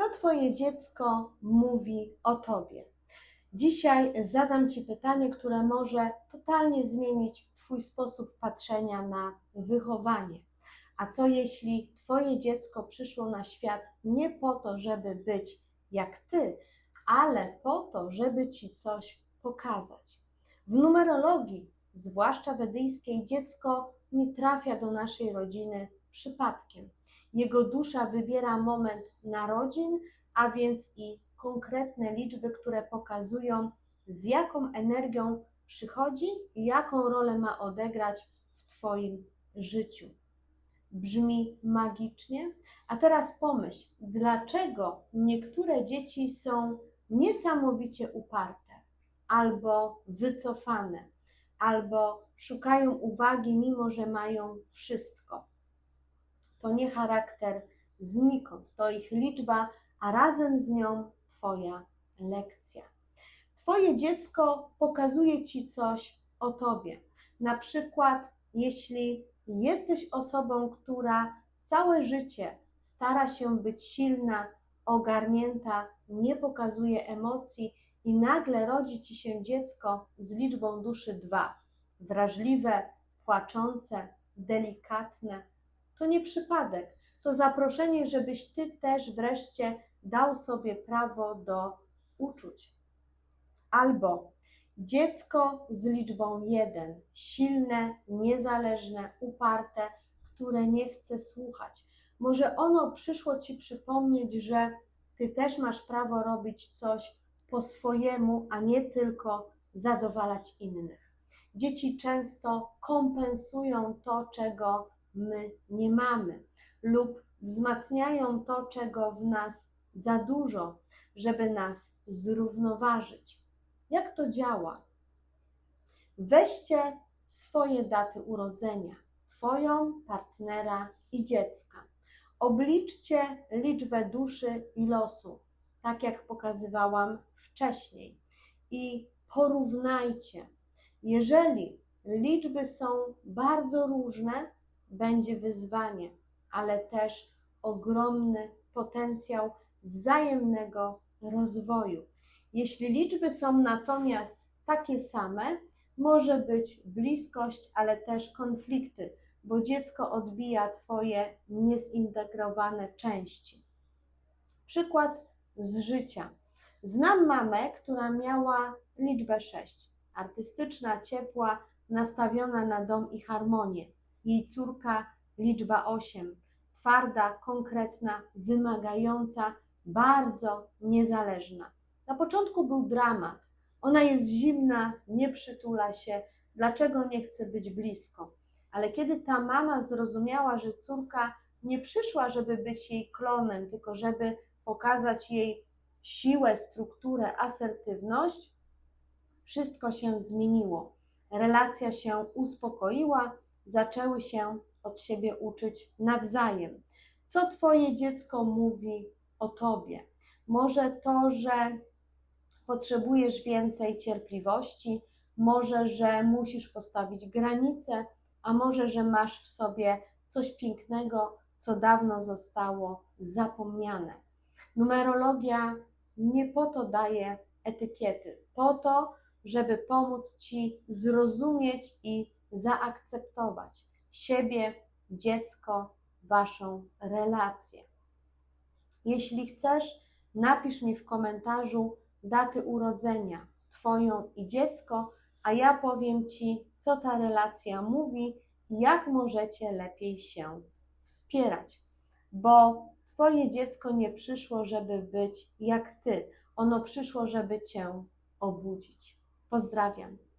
Co Twoje dziecko mówi o Tobie? Dzisiaj zadam Ci pytanie, które może totalnie zmienić Twój sposób patrzenia na wychowanie. A co jeśli Twoje dziecko przyszło na świat nie po to, żeby być jak Ty, ale po to, żeby Ci coś pokazać? W numerologii, zwłaszcza wedyjskiej, dziecko nie trafia do naszej rodziny przypadkiem. Jego dusza wybiera moment narodzin, a więc i konkretne liczby, które pokazują, z jaką energią przychodzi i jaką rolę ma odegrać w Twoim życiu. Brzmi magicznie? A teraz pomyśl, dlaczego niektóre dzieci są niesamowicie uparte, albo wycofane, albo szukają uwagi, mimo że mają wszystko. To nie charakter znikąd, to ich liczba, a razem z nią Twoja lekcja. Twoje dziecko pokazuje Ci coś o Tobie. Na przykład, jeśli jesteś osobą, która całe życie stara się być silna, ogarnięta, nie pokazuje emocji i nagle rodzi Ci się dziecko z liczbą duszy 2, wrażliwe, płaczące, delikatne, to nie przypadek, to zaproszenie, żebyś Ty też wreszcie dał sobie prawo do uczuć. Albo dziecko z liczbą 1, silne, niezależne, uparte, które nie chce słuchać. Może ono przyszło Ci przypomnieć, że Ty też masz prawo robić coś po swojemu, a nie tylko zadowalać innych. Dzieci często kompensują to, czego my nie mamy, lub wzmacniają to, czego w nas za dużo, żeby nas zrównoważyć. Jak to działa? Weźcie swoje daty urodzenia, Twoją, partnera i dziecka. Obliczcie liczbę duszy i losu, tak jak pokazywałam wcześniej, i porównajcie. Jeżeli liczby są bardzo różne, będzie wyzwanie, ale też ogromny potencjał wzajemnego rozwoju. Jeśli liczby są natomiast takie same, może być bliskość, ale też konflikty, bo dziecko odbija Twoje niezintegrowane części. Przykład z życia. Znam mamę, która miała liczbę 6. Artystyczna, ciepła, nastawiona na dom i harmonię. Jej córka liczba 8. Twarda, konkretna, wymagająca, bardzo niezależna. Na początku był dramat. Ona jest zimna, nie przytula się, dlaczego nie chce być blisko. Ale kiedy ta mama zrozumiała, że córka nie przyszła, żeby być jej klonem, tylko żeby pokazać jej siłę, strukturę, asertywność, wszystko się zmieniło. Relacja się uspokoiła, zaczęły się od siebie uczyć nawzajem. Co Twoje dziecko mówi o Tobie? Może to, że potrzebujesz więcej cierpliwości, może, że musisz postawić granice, a może, że masz w sobie coś pięknego, co dawno zostało zapomniane. Numerologia nie po to daje etykiety, po to, żeby pomóc Ci zrozumieć i zaakceptować siebie, dziecko, Waszą relację. Jeśli chcesz, napisz mi w komentarzu daty urodzenia Twoją i dziecko, a ja powiem Ci, co ta relacja mówi i jak możecie lepiej się wspierać. Bo Twoje dziecko nie przyszło, żeby być jak Ty, ono przyszło, żeby Cię obudzić. Pozdrawiam.